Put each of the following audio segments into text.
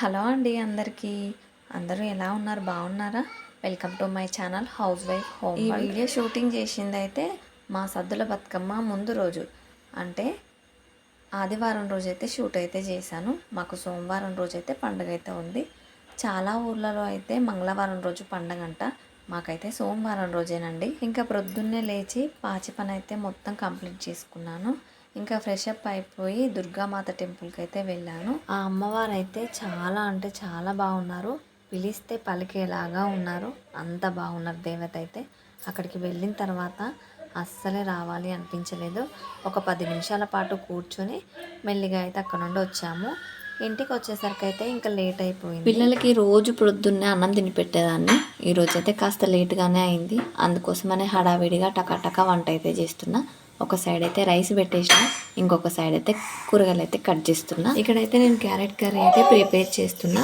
Hello అండి అందరికీ. అందరూ ఎలా ఉన్నారు? బాగున్నారా? Welcome to my channel house wife home ఈ వీడియో షూటింగ్ చేసింది అయితే మా సద్దుల బతుకమ్మ ముందు రోజు. అంటే ఆదివారం రోజు అయితే షూట్ అయితే చేశాను. మాకు సోమవారం రోజు అయితే పండుగ అయితే ఉంది. చాలా ఊర్లలో అయితే మంగళవారం రోజు పండగ అంట మాకైతే సోమవారం రోజేనండి. ఇంకా ప్రొద్దున్నే లేచి పాచి పని అయితే మొత్తం కంప్లీట్ చేసుకున్నాను. ఇంకా ఫ్రెష్ అప్ అయిపోయి దుర్గామాత టెంపుల్కి అయితే వెళ్ళాను. ఆ అమ్మవారు అయితే చాలా అంటే చాలా బాగున్నారు. పిలిస్తే పలికేలాగా ఉన్నారు. అంత బాగున్నారు దేవత అయితే. అక్కడికి వెళ్ళిన తర్వాత అస్సలే రావాలి అనిపించలేదు. ఒక పది నిమిషాల పాటు కూర్చొని మెల్లిగా అయితే అక్కడ నుండి వచ్చాము. ఇంటికి వచ్చేసరికి అయితే ఇంకా లేట్ అయిపోయింది. పిల్లలకి రోజు ప్రొద్దున్నే అన్నం తిని పెట్టేదాన్ని ఈ రోజు అయితే కాస్త లేట్గానే అయింది. అందుకోసమనే హడావిడిగా టకాటకా వంట అయితే చేస్తున్నా. ఒక సైడ్ అయితే రైస్ పెట్టేసిన ఇంకొక సైడ్ అయితే కూరగాయలు అయితే కట్ చేస్తున్నా. ఇక్కడైతే నేను క్యారెట్ కర్రీ అయితే ప్రిపేర్ చేస్తున్నా.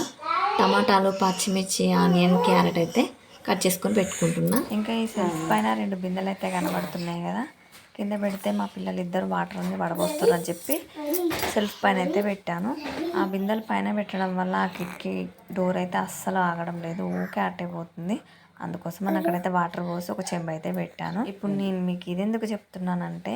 టమాటాలు పచ్చిమిర్చి ఆనియన్ క్యారెట్ అయితే కట్ చేసుకొని పెట్టుకుంటున్నా. ఇంకా ఈ సెల్ఫ్ పైన రెండు బిందెలు అయితే కనబడుతున్నాయి కదా. కింద పెడితే మా పిల్లలు ఇద్దరు వాటర్ అన్ని పడబోస్తారు అని చెప్పి సెల్ఫ్ పైన అయితే పెట్టాను. ఆ బిందెల పైన పెట్టడం వల్ల ఆ కిటికీ డోర్ అయితే అస్సలు ఆగడం లేదు ఊకే అట్టైపోతుంది అందుకోసం అక్కడైతే వాటర్ పోసి ఒక చెంబు అయితే పెట్టాను. ఇప్పుడు నేను మీకు ఇది ఎందుకు చెప్తున్నానంటే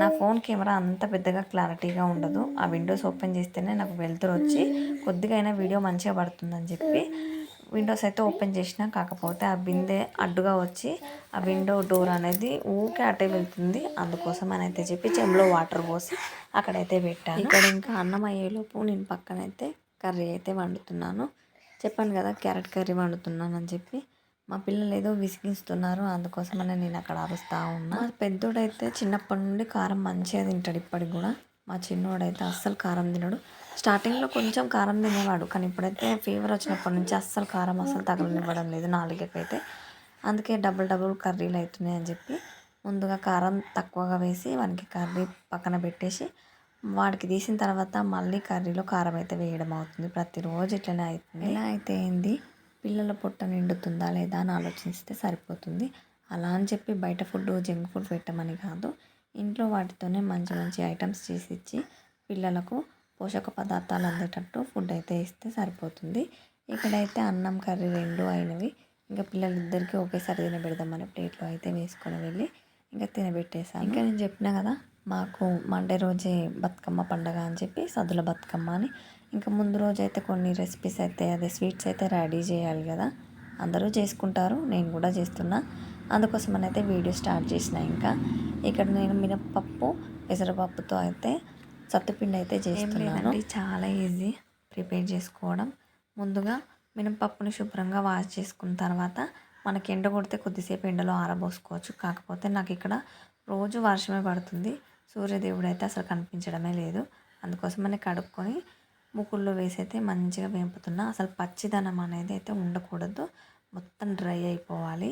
నా ఫోన్ కెమెరా అంత పెద్దగా క్లారిటీగా ఉండదు. ఆ విండోస్ ఓపెన్ చేస్తేనే నాకు వెళ్తురు వచ్చి కొద్దిగా అయినా వీడియో మంచిగా పడుతుందని చెప్పి విండోస్ అయితే ఓపెన్ చేసిన కాకపోతే ఆ బిందె అడ్డుగా వచ్చి ఆ విండో డోర్ అనేది ఊకే అటే వెళ్తుంది. అందుకోసం అని అయితే చెప్పి చెంబులో వాటర్ పోసి అక్కడైతే పెట్టాను. ఇక్కడ ఇంకా అన్నం అయ్యేలోపు నేను పక్కనైతే కర్రీ అయితే వండుతున్నాను. చెప్పాను కదా క్యారెట్ కర్రీ వండుతున్నాను అని చెప్పి. మా పిల్లలు ఏదో విసిగిస్తున్నారు అందుకోసమనే నేను అక్కడ అరుస్తూ ఉన్నా. మా పెద్దోడైతే చిన్నప్పటి నుండి కారం మంచిగా తింటాడు ఇప్పటికి కూడా. మా చిన్నోడైతే అస్సలు కారం తినడు. స్టార్టింగ్లో కొంచెం కారం తినేవాడు కానీ ఇప్పుడైతే ఫీవర్ వచ్చినప్పటి నుంచి అస్సలు కారం అస్సలు తగలనివ్వడం లేదు నాలుగకైతే. అందుకే డబుల్ డబుల్ కర్రీలు అవుతున్నాయి అని చెప్పి ముందుగా కారం తక్కువగా వేసి వానికి కర్రీ పక్కన పెట్టేసి వాడికి తీసిన తర్వాత మళ్ళీ కర్రీలో కారం అయితే వేయడం అవుతుంది. ప్రతిరోజు ఇట్లనే అవుతుంది. ఇలా అయితే ఏంది పిల్లల పొట్ట నిండుతుందా లేదా అని ఆలోచిస్తే సరిపోతుంది. అలా అని చెప్పి బయట ఫుడ్ జంక్ ఫుడ్ పెట్టమని కాదు. ఇంట్లో వాటితోనే మంచి మంచి ఐటమ్స్ చేసి ఇచ్చి పిల్లలకు పోషక పదార్థాలు అందేటట్టు ఫుడ్ అయితే ఇస్తే సరిపోతుంది. ఇక్కడైతే అన్నం కర్రీ రెండు అయినవి. ఇంకా పిల్లలిద్దరికీ ఒకేసారి తినబెడదామని ప్లేట్లో అయితే వేసుకొని వెళ్ళి ఇంకా తినబెట్టేసాను ఇంకా నేను చెప్పిన కదా మాకు మండే రోజే బతుకమ్మ పండగ అని చెప్పి సద్దుల బతుకమ్మ అని ఇంకా ముందు రోజు అయితే కొన్ని రెసిపీస్ అయితే అదే స్వీట్స్ అయితే రెడీ చేయాలి కదా. అందరూ చేసుకుంటారు నేను కూడా చేస్తున్నా. అందుకోసమని అయితే వీడియో స్టార్ట్ చేసిన ఇంకా. ఇక్కడ నేను మినప్పప్పు పెసరపప్పుతో అయితే సత్తుపిండి అయితే చేస్తున్నాను. చాలా ఈజీ ప్రిపేర్ చేసుకోవడం. ముందుగా మినపప్పుని శుభ్రంగా వాష్ చేసుకున్న తర్వాత మనకి ఎండ కొడితే కొద్దిసేపు ఎండలో ఆరబోసుకోవచ్చు. కాకపోతే నాకు ఇక్కడ రోజు వర్షమే పడుతుంది. సూర్యదేవుడు అయితే అసలు కనిపించడమే లేదు. అందుకోసమని కడుక్కొని ముకుల్లో వేసి అయితే మంచిగా వేపుతున్నా. అసలు పచ్చిదనం అనేది అయితే ఉండకూడదు. మొత్తం డ్రై అయిపోవాలి.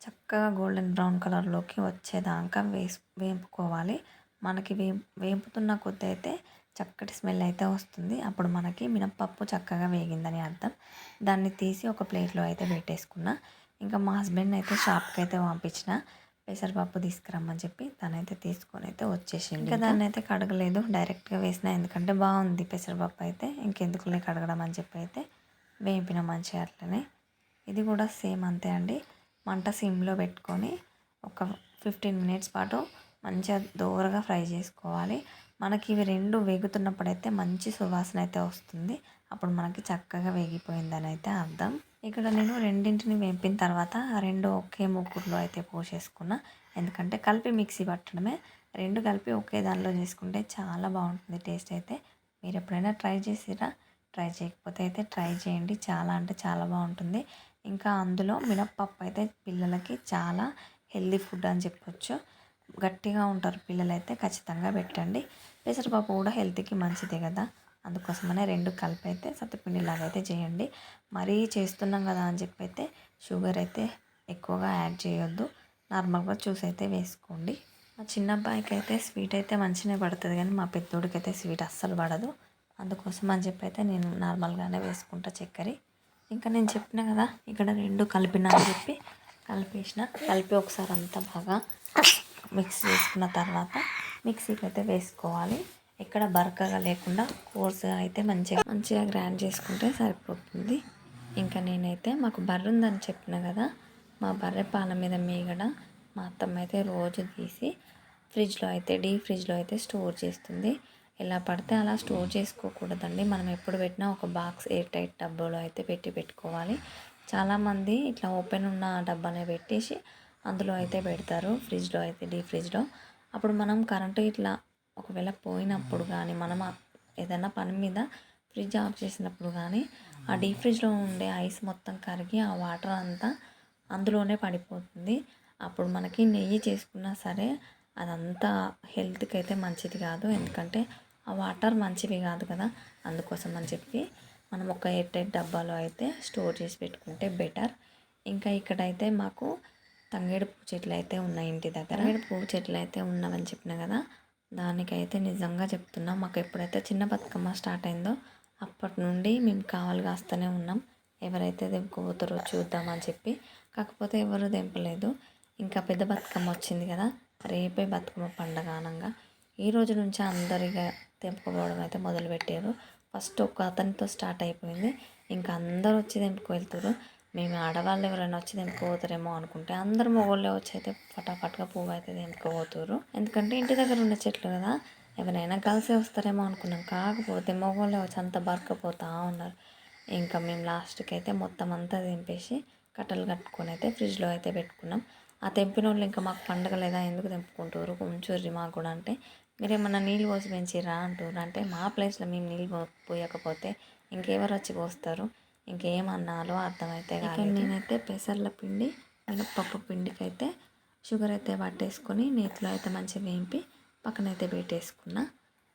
చక్కగా గోల్డెన్ బ్రౌన్ కలర్లోకి వచ్చేదాకా వేసి వేపుకోవాలి. మనకి వే వేపుతున్న కొద్ది అయితే చక్కటి స్మెల్ అయితే వస్తుంది. అప్పుడు మనకి మినప్పప్పు చక్కగా వేగిందని అర్థం. దాన్ని తీసి ఒక ప్లేట్లో అయితే పెట్టేసుకున్నా. ఇంకా మా హస్బెండ్ అయితే షాప్కి అయితే పంపించిన. పెసరపప్పు తీసుకురమ్మని చెప్పి తనైతే తీసుకొని అయితే వచ్చేసింది ఇంకా దాన్ని అయితే కడగలేదు డైరెక్ట్గా వేసిన ఎందుకంటే బాగుంది పెసరపప్పు అయితే ఇంకెందుకులే కడగడం అని చెప్పి అయితే వేపిన మంచిగా అట్లనే. ఇది కూడా సేమ్ అంతే అండి. మంట సిమ్లో పెట్టుకొని ఒక ఫిఫ్టీన్ మినిట్స్ పాటు మంచిగా దూరగా ఫ్రై చేసుకోవాలి. మనకి ఇవి రెండు వేగుతున్నప్పుడైతే మంచి సువాసన అయితే వస్తుంది. అప్పుడు మనకి చక్కగా వేగిపోయిందని అయితే అర్థం. ఇక్కడ నేను రెండింటిని వేపిన తర్వాత రెండు ఒకే ముగ్గురులో అయితే పోసేసుకున్నా. ఎందుకంటే కలిపి మిక్సీ పట్టడమే. రెండు కలిపి ఒకే దానిలో చేసుకుంటే చాలా బాగుంటుంది టేస్ట్ అయితే. మీరు ఎప్పుడైనా ట్రై చేసిరా? ట్రై చేయకపోతే అయితే ట్రై చేయండి. చాలా అంటే చాలా బాగుంటుంది. ఇంకా అందులో మినప్పప్పు అయితే పిల్లలకి చాలా హెల్దీ ఫుడ్ అని చెప్పొచ్చు. గట్టిగా ఉంటారు పిల్లలైతే ఖచ్చితంగా పెట్టండి. పెసరపప్పు కూడా హెల్త్కి మంచిదే కదా. అందుకోసమనే రెండు కలిపి అయితే సత్తుపిండిలాగా అయితే చేయండి. మరీ చేస్తున్నాం కదా అని చెప్పి అయితే షుగర్ అయితే ఎక్కువగా యాడ్ చేయొద్దు. నార్మల్గా చూసి అయితే వేసుకోండి. మా చిన్న అబ్బాయికి అయితే స్వీట్ అయితే మంచిగానే పడుతుంది కానీ మా పెద్దోడికి అయితే స్వీట్ అస్సలు పడదు. అందుకోసం అని చెప్పి అయితే నేను నార్మల్గానే వేసుకుంటా చక్కెర. ఇంకా నేను చెప్పిన కదా ఇక్కడ రెండు కలిపిన అని చెప్పి కలిపేసిన. కలిపి ఒకసారి అంతా బాగా మిక్స్ చేసుకున్న తర్వాత మిక్సీకి అయితే వేసుకోవాలి. ఎక్కడ బరకగా లేకుండా కోర్స్గా అయితే మంచిగా మంచిగా గ్రాండ్ చేసుకుంటే సరిపోతుంది. ఇంకా నేనైతే మాకు బర్రె ఉందని చెప్పిన కదా మా బర్రె పాల మీద మీగడ మా అత్తమ్మ అయితే రోజు తీసి ఫ్రిడ్జ్లో అయితే డీ ఫ్రిడ్జ్లో అయితే స్టోర్ చేస్తుంది. ఎలా పడితే అలా స్టోర్ చేసుకోకూడదండి. మనం ఎప్పుడు పెట్టినా ఒక బాక్స్ ఎయిర్ టైట్ డబ్బాలో అయితే పెట్టి పెట్టుకోవాలి. చాలామంది ఇట్లా ఓపెన్ ఉన్న డబ్బానే పెట్టేసి అందులో అయితే పెడతారు ఫ్రిడ్జ్లో అయితే డీ ఫ్రిడ్జ్లో. అప్పుడు మనం కరెంటు ఇట్లా ఒకవేళ పోయినప్పుడు కానీ మనం ఏదైనా పని మీద ఫ్రిడ్జ్ ఆఫ్ చేసినప్పుడు కానీ ఆ డీప్ ఫ్రిడ్జ్లో ఉండే ఐస్ మొత్తం కరిగి ఆ వాటర్ అంతా అందులోనే పడిపోతుంది. అప్పుడు మనకి నెయ్యి చేసుకున్నా సరే అదంతా హెల్త్కి అయితే మంచిది కాదు. ఎందుకంటే ఆ వాటర్ మంచివి కాదు కదా. అందుకోసం అని చెప్పి మనం ఒక ఎయిర్ టైట్ డబ్బాలో అయితే స్టోర్ చేసి పెట్టుకుంటే బెటర్. ఇంకా ఇక్కడైతే మాకు తంగేడు పువ్వు చెట్లు అయితే ఉన్నాయి ఇంటి దగ్గర. తంగేడు పువ్వు చెట్లు అయితే ఉన్నామని చెప్పిన కదా దానికైతే నిజంగా చెప్తున్నా మాకు ఎప్పుడైతే చిన్న బతుకమ్మ స్టార్ట్ అయిందో అప్పటి నుండి మేము కావాలి కాస్తూనే ఉన్నాం. ఎవరైతే తెంపుకోపోతారో చూద్దామని చెప్పి. కాకపోతే ఎవరు దింపలేదు ఇంకా పెద్ద బతుకమ్మ వచ్చింది కదా రేపే బతుకమ్మ పండగ అనంగా. ఈ రోజు నుంచి అందరిగా తెంపుకోవడం అయితే మొదలుపెట్టారు. ఫస్ట్ ఒక అతనితో స్టార్ట్ అయిపోయింది. ఇంకా అందరూ వచ్చి తెంపుకు వెళ్తారు. మేము ఆడవాళ్ళు ఎవరైనా వచ్చి తెంపుకోతారేమో అనుకుంటే అందరు మగవాళ్ళే వచ్చి అయితే ఫటాఫట్గా పువ్వు అయితే తెంపుకోపోతారు ఎందుకంటే ఇంటి దగ్గర ఉన్న చెట్లు కదా ఎవరైనా కలిసి వస్తారేమో అనుకున్నాం. కాకపోతే మగవాళ్ళే వచ్చి అంత బరకపోతా ఉన్నారు. ఇంకా మేము లాస్ట్కి అయితే మొత్తం అంతా తెంపేసి కట్టలు కట్టుకొని అయితే ఫ్రిడ్జ్లో అయితే పెట్టుకున్నాం. ఆ తెంపిన వాళ్ళు ఇంకా మాకు పండగ లేదా ఎందుకు తెంపుకుంటారు? కొంచెం మాకు కూడా అంటే మీరేమన్నా నీళ్ళు పోసి పెంచిరా అంటారు అంటే మా ప్లేస్లో మేము నీళ్ళు పోయకపోతే ఇంకెవరు వచ్చి పోస్తారు? ఇంకేమన్నాలో అర్థమైతే కాదు నేనైతే పెసర్ల పిండి మినప్పప్పు పిండికి అయితే షుగర్ అయితే పట్టేసుకొని నేతిలో అయితే మంచిగా వేంపి పక్కనైతే పెట్టేసుకున్నా.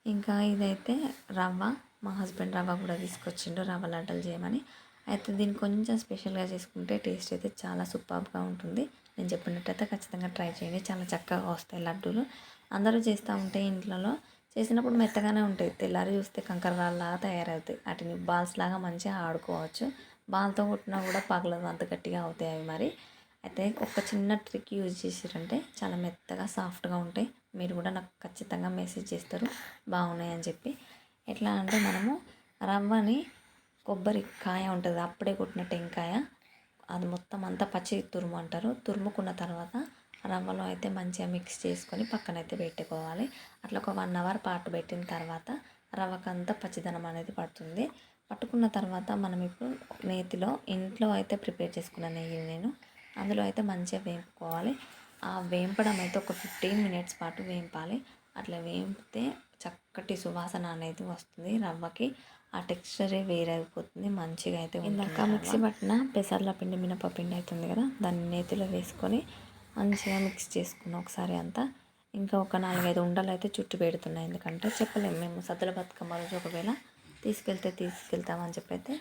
ఇంకా ఇదైతే రవ్వ మా హస్బెండ్ రవ్వ కూడా తీసుకొచ్చిండు రవ్వ లడ్డలు చేయమని. అయితే దీన్ని కొంచెం స్పెషల్గా చేసుకుంటే టేస్ట్ అయితే చాలా సూపర్గా ఉంటుంది. నేను చెప్పినట్టయితే ఖచ్చితంగా ట్రై చేయండి. చాలా చక్కగా వస్తాయి లడ్డూలు. అందరూ చేస్తూ ఉంటే ఇంట్లో చేసినప్పుడు మెత్తగానే ఉంటాయి. తెల్లారి చూస్తే కంకర రాళ్ళలాగా తయారవుతాయి. వాటిని బాల్స్ లాగా మంచిగా ఆడుకోవచ్చు. బాల్తో కొట్టినా కూడా పగలదు అంత గట్టిగా అవుతాయి అవి మరి. అయితే ఒక చిన్న ట్రిక్ యూజ్ చేసారంటే చాలా మెత్తగా సాఫ్ట్గా ఉంటాయి. మీరు కూడా నాకు ఖచ్చితంగా మెసేజ్ చేస్తారు. బాగున్నాయి అని చెప్పి. ఎట్లా అంటే మనము రవ్వని కొబ్బరి కాయ ఉంటుంది అప్పుడే కొట్టిన టెంకాయ. అది మొత్తం అంతా పచ్చి తురుము అంటారు. తురుముకున్న తర్వాత రవ్వలో అయితే మంచిగా మిక్స్ చేసుకొని పక్కన అయితే పెట్టుకోవాలి. అట్లా ఒక వన్ అవర్ పాటు పెట్టిన తర్వాత రవ్వకంతా పచ్చిదనం అనేది పడుతుంది. పట్టుకున్న తర్వాత మనం ఇప్పుడు నేతిలో ఇంట్లో అయితే ప్రిపేర్ చేసుకున్న నెయ్యి నేను అందులో అయితే మంచిగా వేపుకోవాలి. ఆ వేంపడం అయితే ఒక ఫిఫ్టీన్ మినిట్స్ పాటు వేంపాలి. అట్లా వేంపితే చక్కటి సువాసన అనేది వస్తుంది రవ్వకి. ఆ టెక్స్చరే వేరైపోతుంది మంచిగా అయితే ఇందాక మిక్సీ పట్టిన పెసర్ల పిండి మినప పిండి అవుతుంది కదా దాన్ని నేతిలో వేసుకొని మంచిగా మిక్స్ చేసుకున్నాం ఒకసారి అంతా. ఇంకా ఒక నాలుగైదు ఉండలు అయితే చుట్టు పెడుతున్నాయి ఎందుకంటే చెప్పలేము మేము సద్దుల బతుకమ్మ రోజు ఒకవేళ తీసుకెళ్తే తీసుకెళ్తామని చెప్పి అయితే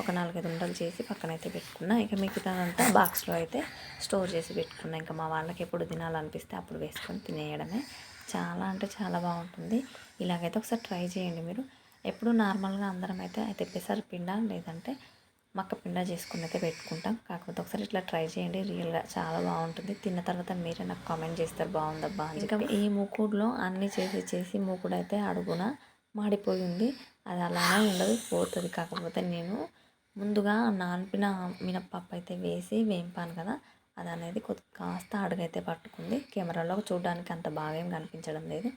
ఒక నాలుగైదు ఉండలు చేసి పక్కన అయితే పెట్టుకున్నా. ఇక మిగతాదంతా బాక్స్లో అయితే స్టోర్ చేసి పెట్టుకున్నా. ఇంకా మా వాళ్ళకి ఎప్పుడు తినాలనిపిస్తే అప్పుడు వేసుకొని తినేయడమే. చాలా అంటే చాలా బాగుంటుంది. ఇలాగైతే ఒకసారి ట్రై చేయండి మీరు. ఎప్పుడు నార్మల్గా అందరం అయితే అయితే పెసరపిండ లేదంటే మక్క పిండ చేసుకుని అయితే పెట్టుకుంటాం. కాకపోతే ఒకసారి ఇట్లా ట్రై చేయండి. రియల్గా చాలా బాగుంటుంది. తిన్న తర్వాత మీరే నాకు కామెంట్ చేస్తారు. బాగుందబ్బా ఇంకా ఈ మూకుడులో అన్నీ చేసి చేసి మూకుడు అయితే అడుగున మాడిపోయి ఉంది. అది అలానే ఉండదు పోతుంది. కాకపోతే నేను ముందుగా నానిపిన మినప్పప్పు అయితే వేసి వేంపాను కదా అది అనేది కొద్ది కాస్త అడుగైతే పట్టుకుంది. కెమెరాలో చూడడానికి అంత బాగా ఏం కనిపించడం లేదు.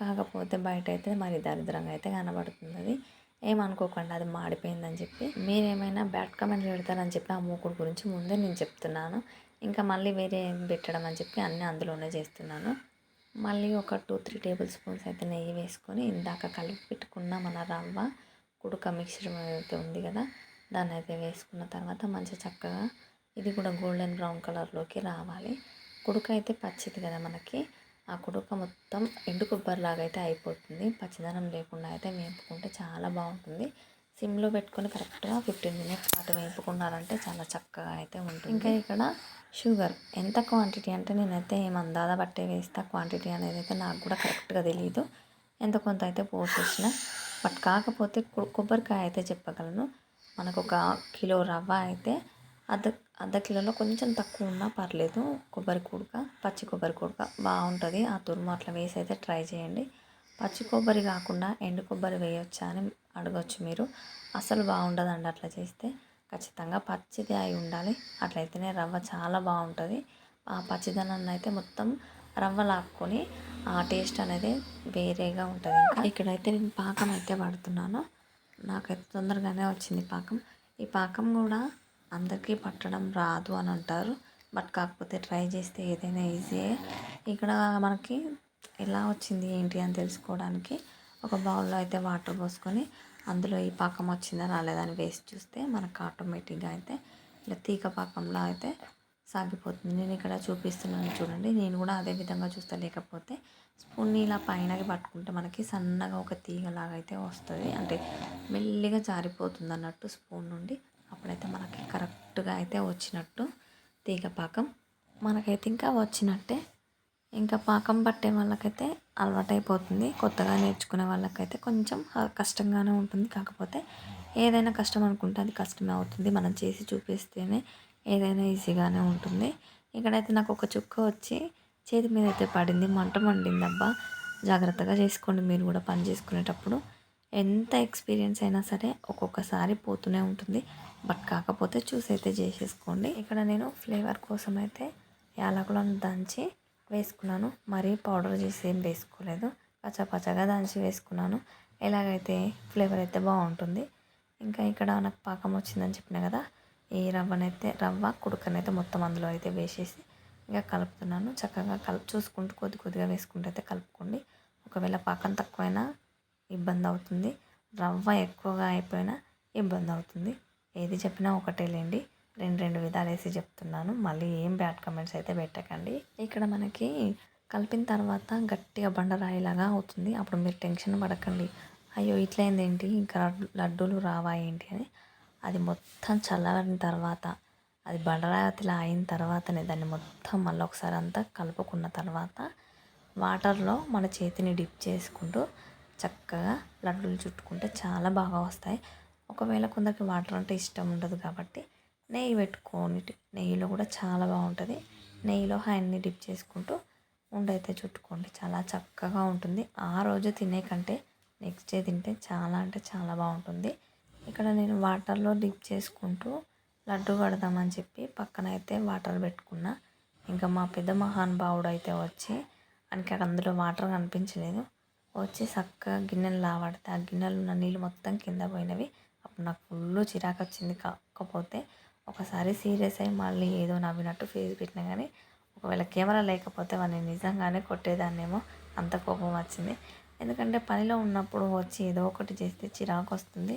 కాకపోతే బయట అయితే మరి దరిద్రంగా అయితే కనబడుతుంది అది ఏమనుకోకండి అది మాడిపోయిందని చెప్పి. మీరేమైనా బ్యాడ్ కమెంట్ పెడతారని చెప్పి ఆ మూకుడు గురించి ముందే నేను చెప్తున్నాను. ఇంకా మళ్ళీ వేరే ఏం పెట్టడం అని చెప్పి అన్నీ అందులోనే చేస్తున్నాను. మళ్ళీ ఒక టూ త్రీ టేబుల్ స్పూన్స్ అయితే నెయ్యి వేసుకొని ఇందాక కలిపి పెట్టుకున్న మన రవ్వ. కుడుక మిక్సర్ అయితే ఉంది కదా దాన్ని అయితే వేసుకున్న తర్వాత మంచి చక్కగా ఇది కూడా గోల్డెన్ బ్రౌన్ కలర్లోకి రావాలి. కుడుక అయితే పచ్చిది కదా మనకి. ఆ కుడుక మొత్తం ఎండు కొబ్బరిలాగా అయితే అయిపోతుంది. పచ్చదనం లేకుండా అయితే వేపుకుంటే చాలా బాగుంటుంది. సిమ్లో పెట్టుకొని కరెక్ట్గా ఫిఫ్టీన్ మినిట్స్ పాటు వేపుకున్నారంటే చాలా చక్కగా అయితే ఉంటుంది. ఇంకా ఇక్కడ షుగర్ ఎంత క్వాంటిటీ అంటే నేనైతే ఏం అందాదా బట్టే వేస్తా క్వాంటిటీ అనేది అయితే నాకు కూడా కరెక్ట్గా తెలియదు ఎంత కొంత అయితే పోసేసిన బట్ కాకపోతే కొబ్బరికాయ అయితే చెప్పగలను. మనకు ఒక కిలో రవ్వ అయితే అర్ధ అర్ధ కిలోలో కొంచెం తక్కువ ఉన్నా పర్లేదు. కొబ్బరి కూడక పచ్చి కొబ్బరి కూడక బాగుంటుంది. ఆ తురుము అట్లా వేసి అయితే ట్రై చేయండి. పచ్చి కొబ్బరి కాకుండా ఎండు కొబ్బరి వేయొచ్చా అని అడగొచ్చు మీరు. అసలు బాగుండదండి అట్లా చేస్తే. ఖచ్చితంగా పచ్చిది అయి ఉండాలి. అట్లయితేనే రవ్వ చాలా బాగుంటుంది. ఆ పచ్చిదనాన్ని అయితే మొత్తం రవ్వ లాక్కొని ఆ టేస్ట్ అనేది వేరేగా ఉంటుంది ఇంకా. ఇక్కడైతే నేను పాకం అయితే పడుతున్నాను. నాకైతే తొందరగానే వచ్చింది పాకం. ఈ పాకం కూడా అందరికీ పట్టడం రాదు అని అంటారు. బట్ కాకపోతే ట్రై చేస్తే ఏదైనా ఈజీయే. ఇక్కడ మనకి ఎలా వచ్చింది ఏంటి అని తెలుసుకోవడానికి ఒక బౌల్లో అయితే వాటర్ పోసుకొని అందులో ఈ పాకం వచ్చిందా రాలేదని వేసి చూస్తే మనకు ఆటోమేటిక్గా అయితే ఇలా తీగ పాకంలో అయితే సాగిపోతుంది. నేను ఇక్కడ చూపిస్తున్నాను చూడండి. నేను కూడా అదే విధంగా చూస్తా. లేకపోతే స్పూన్ని ఇలా పైనకి పట్టుకుంటే మనకి సన్నగా ఒక తీగలాగా అయితే వస్తుంది. అంటే మెల్లిగా జారిపోతుంది అన్నట్టు స్పూన్ నుండి అప్పుడైతే మనకి కరెక్ట్గా అయితే వచ్చినట్టు తీగ పాకం. మనకైతే ఇంకా వచ్చినట్టే. ఇంకా పాకం పట్టే వాళ్ళకైతే అలవాటైపోతుంది. కొత్తగా నేర్చుకునే వాళ్ళకైతే కొంచెం కష్టంగానే ఉంటుంది. కాకపోతే ఏదైనా కష్టం అనుకుంటే అది కష్టమే అవుతుంది. మనం చేసి చూపిస్తేనే ఏదైనా ఈజీగానే ఉంటుంది. ఇక్కడైతే నాకు ఒక చుక్క వచ్చి చేతి మీద అయితే పడింది. మంట మండింది అబ్బా జాగ్రత్తగా చేసుకోండి. మీరు కూడా పని చేసుకునేటప్పుడు ఎంత ఎక్స్పీరియన్స్ అయినా సరే ఒక్కొక్కసారి పోతూనే ఉంటుంది. బట్ కాకపోతే చూసి అయితే చేసేసుకోండి. ఇక్కడ నేను ఫ్లేవర్ కోసం అయితే యాలకులను దంచి వేసుకున్నాను. మరీ పౌడర్ చేసి ఏం వేసుకోలేదు. పచ్చపచ్చగా దంచి వేసుకున్నాను. ఎలాగైతే ఫ్లేవర్ అయితే బాగుంటుంది. ఇంకా ఇక్కడ నాకు పాకం వచ్చిందని చెప్పిన కదా ఈ రవ్వనైతే రవ్వ కుడుకనైతే మొత్తం అందులో అయితే వేసేసి ఇంకా కలుపుతున్నాను. చక్కగా కలుపు చూసుకుంటూ కొద్ది కొద్దిగా వేసుకుంటూ అయితే కలుపుకోండి. ఒకవేళ పాకం తక్కువైనా ఇబ్బంది అవుతుంది రవ్వ ఎక్కువగా అయిపోయినా ఇబ్బంది అవుతుంది ఏది చెప్పినా ఒకటే లేండి. రెండు రెండు విధాలు వేసి చెప్తున్నాను. మళ్ళీ ఏం బ్యాడ్ కమెంట్స్ అయితే పెట్టకండి. ఇక్కడ మనకి కలిపిన తర్వాత గట్టిగా బండరాయిలాగా అవుతుంది. అప్పుడు మీరు టెన్షన్ పడకండి. అయ్యో ఇట్లయిందేంటి ఏంటి? ఇంకా లడ్డూలు రావా ఏంటి అని. అది మొత్తం చల్లారిన తర్వాత అది బండరాయిలా అయిన తర్వాతనే దాన్ని మొత్తం మళ్ళీ ఒకసారి అంతా కలుపుకున్న తర్వాత వాటర్లో మన చేతిని డిప్ చేసుకుంటూ చక్కగా లడ్డూలు చుట్టుకుంటే చాలా బాగా వస్తాయి. ఒకవేళ కొందరికి వాటర్ అంటే ఇష్టం ఉండదు కాబట్టి నెయ్యి పెట్టుకొని నెయ్యిలో కూడా చాలా బాగుంటుంది. నెయ్యిలో హ్యాండ్ని డిప్ చేసుకుంటూ ఉండైతే చుట్టుకోండి. చాలా చక్కగా ఉంటుంది. ఆ రోజు తినే కంటే నెక్స్ట్ డే తింటే చాలా అంటే చాలా బాగుంటుంది. ఇక్కడ నేను వాటర్లో డిప్ చేసుకుంటూ లడ్డు కడదామని చెప్పి పక్కన అయితే వాటర్ పెట్టుకున్నా. ఇంకా మా పెద్ద మహానుభావుడు అయితే వచ్చి ఆయనకి అందులో వాటర్ కనిపించలేదు. వచ్చి చక్కగా గిన్నెలు లావాడితే ఆ గిన్నెలు ఉన్న నీళ్ళు మొత్తం కింద పోయినవి. అప్పుడు నాకు ఫుల్ చిరాకు వచ్చింది కాకపోతే ఒకసారి సీరియస్ అయ్యి మళ్ళీ ఏదో నవ్వినట్టు ఫేస్ పెట్టినా కానీ ఒకవేళ కెమెరా లేకపోతే వాడిని నిజంగానే కొట్టేదాన్నేమో అంత కోపం వచ్చింది. ఎందుకంటే పనిలో ఉన్నప్పుడు వచ్చి ఏదో ఒకటి చేస్తే చిరాకు వస్తుంది.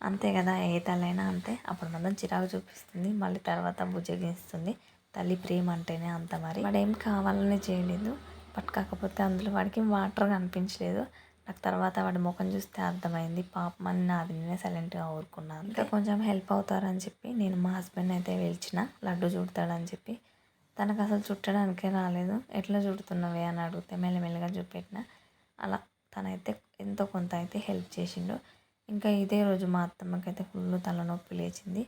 అంతే కదా ఏ తల్లైనా అంతే. అప్పుడు మనం చిరాకు చూపిస్తుంది. మళ్ళీ తర్వాత బుజ్జగిస్తుంది తల్లి ప్రేమ అంటేనే అంత మరి. వాడేం కావాలని చేయలేదు. బట్ కాకపోతే అందులో వాడికి వాటర్ కనిపించలేదు. నాకు తర్వాత వాడి ముఖం చూస్తే అర్థమైంది. పాపం అని నాది నేనే సైలెంట్గా ఊరుకున్నాను ఇంకా కొంచెం హెల్ప్ అవుతారని చెప్పి నేను మా హస్బెండ్ అయితే పిలిచిన. లడ్డు చుడతాడని చెప్పి. తనకు అసలు చుట్టడానికే రాలేదు. ఎట్లా చుడుతున్నావే అని అడిగితే మెల్లమెల్లగా చూపెట్టిన. అలా తనైతే ఎంతో కొంత అయితే హెల్ప్ చేసిండు. ఇంకా ఇదే రోజు మా అత్తమ్మకైతే ఫుల్ తలనొప్పి లేచింది.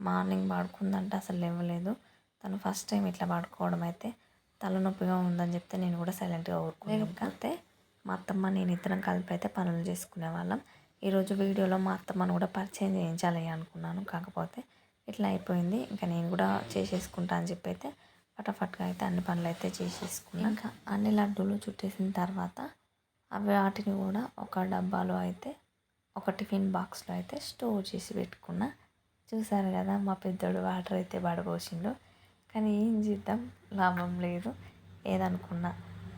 మార్నింగ్ పడుకుందంటే అసలు లేవలేదు. తను ఫస్ట్ టైం ఇట్లా పడుకోవడం అయితే తలనొప్పిగా ఉందని చెప్తే నేను కూడా సైలెంట్గా ఊరుకున్నాను లేకపోతే మా అత్తమ్మ నేను ఇద్దరం కలిపి అయితే పనులు చేసుకునే వాళ్ళం. ఈరోజు వీడియోలో మా అత్తమ్మను కూడా పరిచయం చేయించాలి అనుకున్నాను. కాకపోతే ఇట్లా అయిపోయింది. ఇంకా నేను కూడా చేసేసుకుంటా అని చెప్పి అయితే ఫటాఫట్గా అయితే అన్ని పనులు అయితే చేసేసుకున్నాను ఇంకా అన్ని లడ్డూలు చుట్టేసిన తర్వాత అవి వాటిని కూడా ఒక డబ్బాలో అయితే ఒక టిఫిన్ బాక్స్లో అయితే స్టోర్ చేసి పెట్టుకున్నా. చూసారు కదా మా పెద్దోడు వాటర్ అయితే పడబోసిండు కానీ ఏం చేద్దాం? లాభం లేదు. ఏదనుకున్నా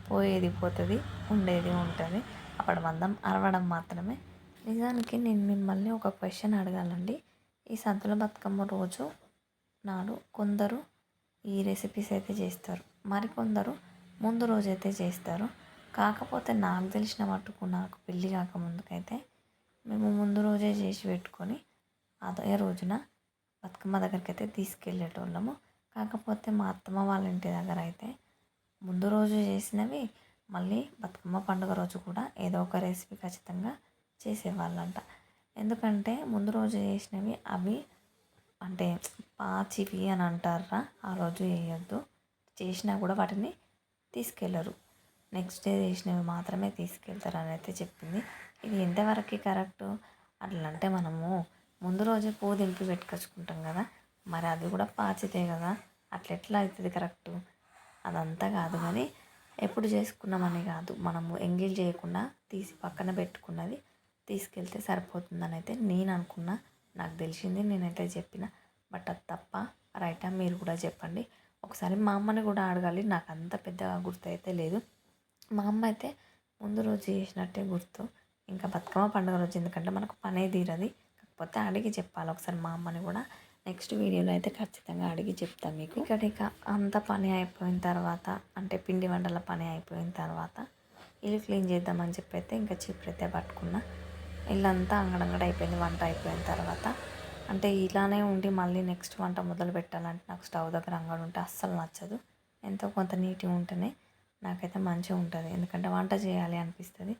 పోయేది పోతుంది ఉండేది ఉంటుంది. అప్పుడు మందం అరవడం మాత్రమే. నిజానికి నేను మిమ్మల్ని ఒక క్వశ్చన్ అడగాలండి. ఈ సద్దుల బతుకమ్మ రోజు నాడు కొందరు ఈ రెసిపీస్ అయితే చేస్తారు. మరికొందరు ముందు రోజు అయితే చేస్తారు. కాకపోతే నాకు తెలిసిన మట్టుకు నాకు పెళ్ళి కాకముందుకైతే మేము ముందు రోజే చేసి పెట్టుకొని అదే రోజున బతుకమ్మ దగ్గరికి అయితే తీసుకెళ్ళేటోళ్ళము. కాకపోతే మా అత్తమ్మ వాళ్ళ ఇంటి దగ్గర అయితే ముందు రోజు చేసినవి మళ్ళీ బతుకమ్మ పండుగ రోజు కూడా ఏదో ఒక రెసిపీ ఖచ్చితంగా చేసేవాళ్ళంట. ఎందుకంటే ముందు రోజు చేసినవి అవి అంటే పాచివి అని అంటారా ఆ రోజు వేయొద్దు. చేసినా కూడా వాటిని తీసుకెళ్ళరు నెక్స్ట్ డే చేసినవి మాత్రమే తీసుకెళ్తారని అయితే చెప్పింది. ఇది ఎంతవరకు కరెక్ట్? అట్లా అంటే మనము ముందు రోజే పువ్వు దింపి పెట్టుకొచ్చుకుంటాం కదా. మరి అది కూడా పాచితే కదా అట్లా ఎట్లా అవుతుంది కరెక్ట్? అదంతా కాదు కానీ ఎప్పుడు చేసుకున్నామని కాదు మనము ఎంగేజ్ చేయకుండా తీసి పక్కన పెట్టుకున్నది తీసుకెళ్తే సరిపోతుందని అయితే నేను అనుకున్నా. నాకు తెలిసింది నేనైతే చెప్పిన. బట్ అది తప్ప రైటా మీరు కూడా చెప్పండి. ఒకసారి మా అమ్మని కూడా అడగాలి నాకు అంత పెద్దగా గుర్తు అయితే లేదు. మా అమ్మ అయితే ముందు రోజు చేసినట్టే గుర్తు. ఇంకా బతుకమ్మ పండుగ రోజు ఎందుకంటే మనకు పనే తీరది. కాకపోతే అడిగి చెప్పాలి ఒకసారి మా అమ్మని కూడా. నెక్స్ట్ వీడియోలో అయితే ఖచ్చితంగా అడిగి చెప్తాను మీకు. ఇక్కడ ఇక అంత పని అయిపోయిన తర్వాత అంటే పిండి వంటల పని అయిపోయిన తర్వాత ఇల్లు క్లీన్ చేద్దామని చెప్పి అయితే ఇంకా చీపురైతే పట్టుకున్నా. ఇల్లంతా అంగడంగడ అయిపోయింది వంట అయిపోయిన తర్వాత. అంటే ఇలానే ఉండి మళ్ళీ నెక్స్ట్ వంట మొదలు పెట్టాలంటే నాకు స్టవ్ దగ్గర అంగడి ఉంటే అస్సలు నచ్చదు. ఎంతో కొంత నీట్గా ఉంటేనే నాకైతే మంచిగా ఉంటుంది. ఎందుకంటే వంట చేయాలి అనిపిస్తుంది.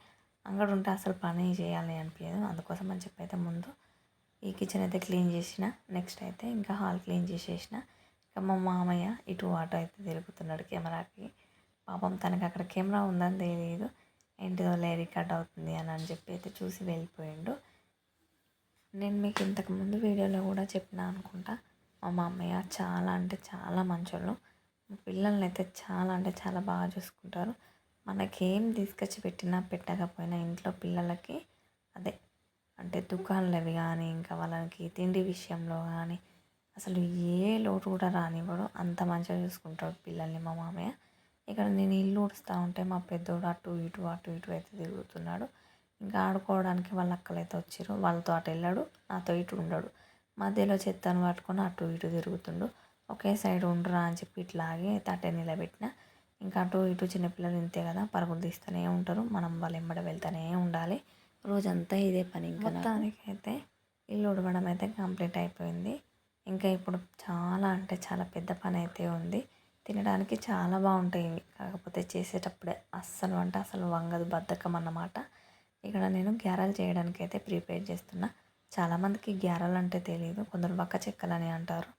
అంగడి ఉంటే అసలు పని చేయాలి అనిపించదు అందుకోసం అని చెప్పి అయితే ముందు ఈ కిచెన్ అయితే క్లీన్ చేసిన. నెక్స్ట్ అయితే ఇంకా హాల్ క్లీన్ చేసేసిన. ఇంకా మా మామయ్య ఇటు అటు అయితే తిరుగుతున్నాడు కెమెరాకి. పాపం తనకు అక్కడ కెమెరా ఉందని తెలియదు ఏంటిదో లే రికార్డ్ అవుతుంది అని అని చెప్పి అయితే చూసి వెళ్ళిపోయిండు. నేను మీకు ఇంతకుముందు వీడియోలో కూడా చెప్పిన అనుకుంటా. మా మామయ్య చాలా అంటే చాలా మంచోళ్ళు. పిల్లల్ని అయితే చాలా అంటే చాలా బాగా చూసుకుంటారు. మనకేం తీసుకొచ్చి పెట్టినా పెట్టకపోయినా ఇంట్లో పిల్లలకి అదే అంటే దుకాణాలవి కానీ ఇంకా వాళ్ళకి తిండి విషయంలో కానీ అసలు ఏ లోటు కూడా రానివ్వడు. అంత మంచిగా చూసుకుంటాడు పిల్లల్ని మా మామయ్య. ఇక్కడ నేను ఇల్లు ఊడుస్తూ ఉంటే మా పెద్దోడు అటు ఇటు అటు ఇటు అయితే తిరుగుతున్నాడు. ఇంకా ఆడుకోవడానికి వాళ్ళ అక్కలైతే వచ్చారు. వాళ్ళతో అటు వెళ్ళాడు నాతో ఇటు ఉండడు. మధ్యలో చెత్తను పట్టుకొని అటు ఇటు తిరుగుతుండు. ఒకే సైడ్ ఉండరా అని చెప్పి ఇట్లాగే తట్టే నిలబెట్టిన. ఇంకా అటు ఇటు చిన్నపిల్లలు ఇంతే కదా పరుగులు తీస్తూనే ఉంటారు. మనం వాళ్ళ వెంబడి వెళ్తూనే ఉండాలి. రోజంతా ఇదే పని ఇంకా మొత్తానికైతే ఇల్లు ఉడవడం అయితే కంప్లీట్ అయిపోయింది. ఇంకా ఇప్పుడు చాలా అంటే చాలా పెద్ద పని అయితే ఉంది. తినడానికి చాలా బాగుంటాయి ఇవి. కాకపోతే చేసేటప్పుడే అస్సలు అంటే అసలు వంగదు బద్ధకం అన్నమాట. ఇక్కడ నేను గ్యారెలు చేయడానికి అయితే ప్రిపేర్ చేస్తున్నా. చాలామందికి గ్యారలు అంటే తెలియదు కొందరు వక్క చెక్కలు అని అంటారు.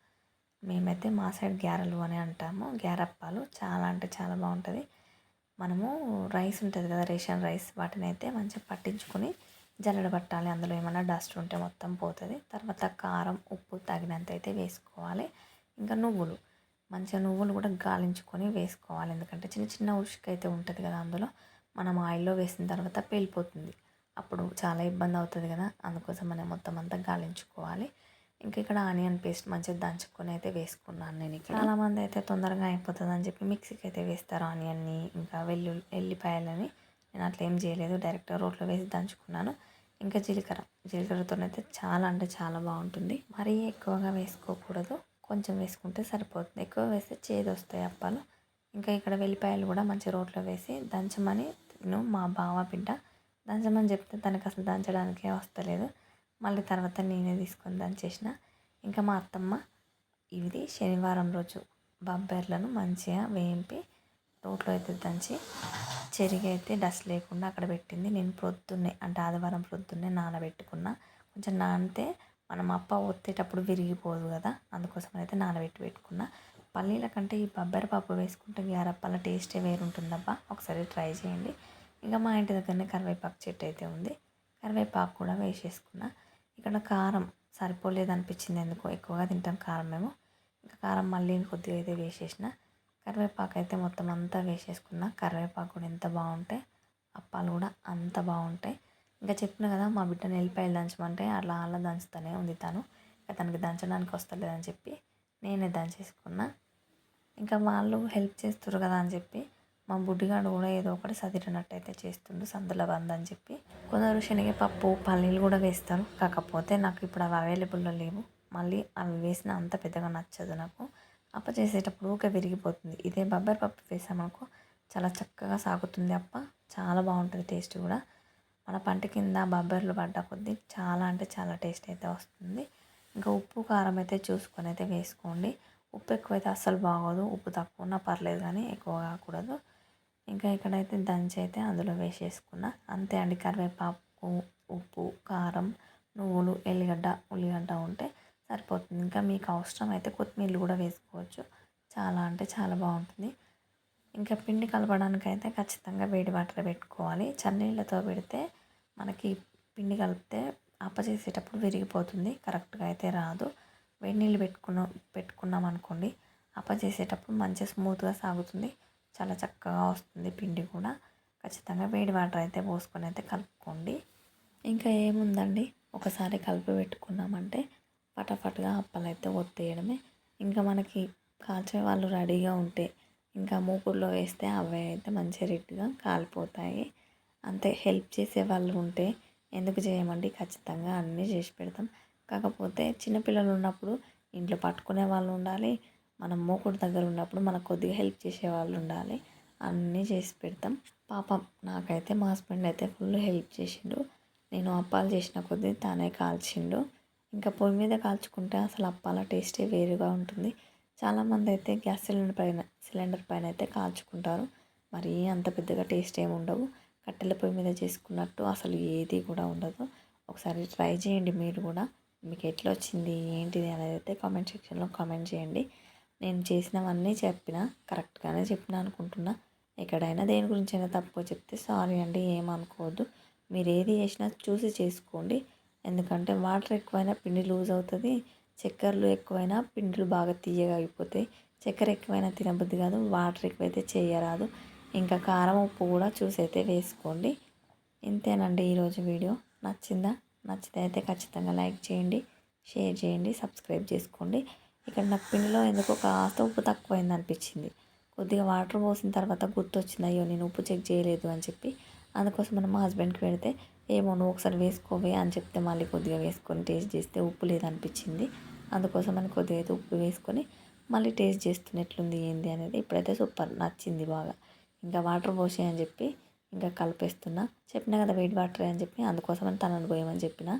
మేమైతే మా సైడ్ గ్యారెలు అని అంటాము. గ్యారప్పాలు చాలా అంటే చాలా బాగుంటుంది. మనము రైస్ ఉంటుంది కదా రేషన్ రైస్ వాటిని అయితే మంచిగా పట్టించుకొని జల్లెడ పట్టాలి. అందులో ఏమైనా డస్ట్ ఉంటే మొత్తం పోతుంది. తర్వాత కారం ఉప్పు తగినంత అయితే వేసుకోవాలి. ఇంకా నువ్వులు. మంచిగా నువ్వులు కూడా గాలించుకొని వేసుకోవాలి. ఎందుకంటే చిన్న చిన్న ఉసుక అయితే ఉంటుంది కదా అందులో. మనం ఆయిల్లో వేసిన తర్వాత పేలిపోతుంది. అప్పుడు చాలా ఇబ్బంది అవుతుంది కదా. అందుకోసం మనం మొత్తం అంతా గాలించుకోవాలి. ఇంకా ఇక్కడ ఆనియన్ పేస్ట్ మంచిగా దంచుకొని అయితే వేసుకున్నాను నేను ఇక్కడ. చాలామంది అయితే తొందరగా అయిపోతుంది అని చెప్పి మిక్సీకి అయితే వేస్తారు ఆనియన్ని ఇంకా వెల్లు ఎల్లిపాయలని. నేను అట్లా ఏం చేయలేదు డైరెక్ట్గా రోట్లో వేసి దంచుకున్నాను. ఇంకా జీలకర్ర జీలకర్రతోనైతే చాలా అంటే చాలా బాగుంటుంది. మరీ ఎక్కువగా వేసుకోకూడదు కొంచెం వేసుకుంటే సరిపోతుంది. ఎక్కువ వేస్తే చేదు వస్తాయి అప్పాలు. ఇంకా ఇక్కడ వెల్లిపాయలు కూడా మంచి రోట్లో వేసి దంచమని నేను మా బావ బిడ్డ దంచమని చెప్తే తనకు అసలు దంచడానికే వస్తలేదు. మళ్ళీ తర్వాత నేనే తీసుకొని దంచేసిన ఇంకా మా అత్తమ్మ ఇది శనివారం రోజు బొబ్బర్లను మంచిగా వేయింపి రోట్లో అయితే దంచి చెరిగి అయితే డస్ట్ లేకుండా అక్కడ పెట్టింది. నేను ప్రొద్దున్నే అంటే ఆదివారం ప్రొద్దున్నే నానబెట్టుకున్న. కొంచెం నానితే మనం అప్ప ఒత్తేటప్పుడు విరిగిపోదు కదా అందుకోసం అయితే నానబెట్టి పెట్టుకున్న. పల్లీల కంటే ఈ బొబ్బరి పప్పు వేసుకుంటే గారప్పల టేస్టే వేరుంటుందబ్బా. ఒకసారి ట్రై చేయండి. ఇంకా మా ఇంటి దగ్గరనే కరివేపాకు చెట్టు అయితే ఉంది. కరివేపాకు కూడా వేసేసుకున్న. ఇక్కడ కారం సరిపోలేదు అనిపించింది ఎందుకో ఎక్కువగా తింటాం కారం మేము. ఇంకా కారం మళ్ళీ కొద్దిగా అయితే వేసేసిన. కరివేపాకు అయితే మొత్తం అంతా వేసేసుకున్న. కరివేపాకు కూడా ఎంత బాగుంటాయి అప్పాలు కూడా అంత బాగుంటాయి. ఇంకా చెప్పిన కదా మా బిడ్డను వెళ్ళిపోయి దంచమంటే అలా అలా దంచుతూనే ఉంది తను. ఇంకా తనకి దంచడానికి వస్తలేదని చెప్పి నేనే దంచేసుకున్నా. ఇంకా వాళ్ళు హెల్ప్ చేస్తారు కదా అని చెప్పి మా బుడ్డిగాడు కూడా ఏదో ఒకటి సదిరినట్టయితే చేస్తుండు సందుల బంద్ అని చెప్పి. కొందరు శనగపప్పు పల్లీలు కూడా వేస్తారు. కాకపోతే నాకు ఇప్పుడు అవి అవైలబుల్లో లేవు. మళ్ళీ అవి వేసిన అంత పెద్దగా నచ్చదు నాకు. అప్ప చేసేటప్పుడు ఊకే విరిగిపోతుంది. ఇదే బొబ్బరి పప్పు వేసామనుకో చాలా చక్కగా సాగుతుంది అప్ప. చాలా బాగుంటుంది టేస్ట్ కూడా. మన పంట కింద బొబ్బర్లు పడ్డ కొద్దీ చాలా అంటే చాలా టేస్ట్ అయితే వస్తుంది. ఇంకా ఉప్పు కారం అయితే చూసుకొని అయితే వేసుకోండి. ఉప్పు ఎక్కువైతే అస్సలు బాగోదు. ఉప్పు తక్కువ ఉన్నా పర్లేదు కానీ ఎక్కువ కాకూడదు. ఇంకా ఇక్కడైతే దంచి అయితే అందులో వేసేసుకున్న. అంతే అండి కరివేపాకు ఉప్పు కారం నువ్వులు ఎల్లిగడ్డ ఉల్లిగడ్డ ఉంటే సరిపోతుంది. ఇంకా మీకు అవసరం అయితే కొత్తిమీర కూడా వేసుకోవచ్చు. చాలా అంటే చాలా బాగుంటుంది. ఇంకా పిండి కలపడానికి అయితే ఖచ్చితంగా వేడి వాటర్ పెట్టుకోవాలి. చన్నీళ్ళతో పెడితే మనకి పిండి కలిపితే అప్ప చేసేటప్పుడు విరిగిపోతుంది. కరెక్ట్గా అయితే రాదు. వేడి నీళ్ళు పెట్టుకున్న పెట్టుకున్నాం అనుకోండి అప్ప చేసేటప్పుడు మంచిగా స్మూత్గా సాగుతుంది. చాలా చక్కగా వస్తుంది పిండి కూడా. ఖచ్చితంగా వేడి వాటర్ అయితే పోసుకొని అయితే కలుపుకోండి. ఇంకా ఏముందండి? ఒకసారి కలిపి పెట్టుకున్నామంటే ఫటాఫట్గా అప్పలు అయితే ఒత్తేయడమే. ఇంకా మనకి కాల్చే వాళ్ళు రెడీగా ఉంటే ఇంకా మూకుడులో వేస్తే అవే అయితే మంచిగా రెడ్గా కాలిపోతాయి. అంతే హెల్ప్ చేసే వాళ్ళు ఉంటే ఎందుకు చేయమండి? ఖచ్చితంగా అన్నీ చేసి పెడతాం. కాకపోతే చిన్నపిల్లలు ఉన్నప్పుడు ఇంట్లో పట్టుకునే వాళ్ళు ఉండాలి మనం మూకుడు దగ్గర ఉన్నప్పుడు మనకు కొద్దిగా హెల్ప్ చేసే వాళ్ళు ఉండాలి. అన్నీ చేసి పెడతాం. పాపం నాకైతే మా హస్బెండ్ అయితే ఫుల్ హెల్ప్ చేసిండు. నేను అప్పాలు చేసిన కొద్దీ తానే కాల్చిండు. ఇంకా పొయ్యి మీద కాల్చుకుంటే అసలు అప్పాల టేస్టే వేరుగా ఉంటుంది. చాలామంది అయితే గ్యాస్ సిలిండర్ పైన సిలిండర్ పైన అయితే కాల్చుకుంటారు. మరి అంత పెద్దగా టేస్ట్ ఏమి ఉండవు. కట్టెల పొయ్యి మీద చేసుకున్నట్టు అసలు ఏది కూడా ఉండదు. ఒకసారి ట్రై చేయండి మీరు కూడా. మీకు ఎట్లా వచ్చింది ఏంటిది అనేది అయితే కామెంట్ సెక్షన్లో కామెంట్ చేయండి. నేను చేసినవన్నీ చెప్పిన కరెక్ట్గానే చెప్పిన అనుకుంటున్నా. ఎక్కడైనా దేని గురించి అయినా తప్పు చెప్తే సారీ అండి ఏమనుకోవద్దు. మీరు ఏది చేసినా చూసి చేసుకోండి. ఎందుకంటే వాటర్ ఎక్కువైనా పిండి లూజ్ అవుతుంది చక్కెరలు ఎక్కువైనా పిండిలు బాగా తీయగా అయిపోతాయి. చక్కెర ఎక్కువైనా తినబుద్ది కాదు వాటర్ ఎక్కువైతే చేయరాదు. ఇంకా కారం ఉప్పు కూడా చూసి అయితే వేసుకోండి. ఇంతేనండి ఈరోజు వీడియో. నచ్చిందా? నచ్చితే అయితే ఖచ్చితంగా లైక్ చేయండి షేర్ చేయండి సబ్స్క్రైబ్ చేసుకోండి. ఇక్కడ నాకు పిండిలో ఎందుకో కాస్త ఉప్పు తక్కువైంది అనిపించింది. కొద్దిగా వాటర్ పోసిన తర్వాత గుర్తొచ్చింది అయ్యో నేను ఉప్పు చెక్ చేయలేదు అని చెప్పి. అందుకోసం మనం మా హస్బెండ్కి పెడితే ఏమో నువ్వు ఒకసారి వేసుకోవే అని చెప్తే మళ్ళీ కొద్దిగా వేసుకొని టేస్ట్ చేస్తే ఉప్పు లేదనిపించింది. అందుకోసం అని కొద్దిగా అయితే ఉప్పు వేసుకొని మళ్ళీ టేస్ట్ చేస్తున్నట్లుంది ఏంది అనేది ఇప్పుడైతే సూపర్ నచ్చింది బాగా. ఇంకా వాటర్ పోసే అని చెప్పి ఇంకా కలిపేస్తున్నా. చెప్పినా కదా వేడి వాటర్ అని చెప్పి. అందుకోసమని తనను పోయమని చెప్పిన.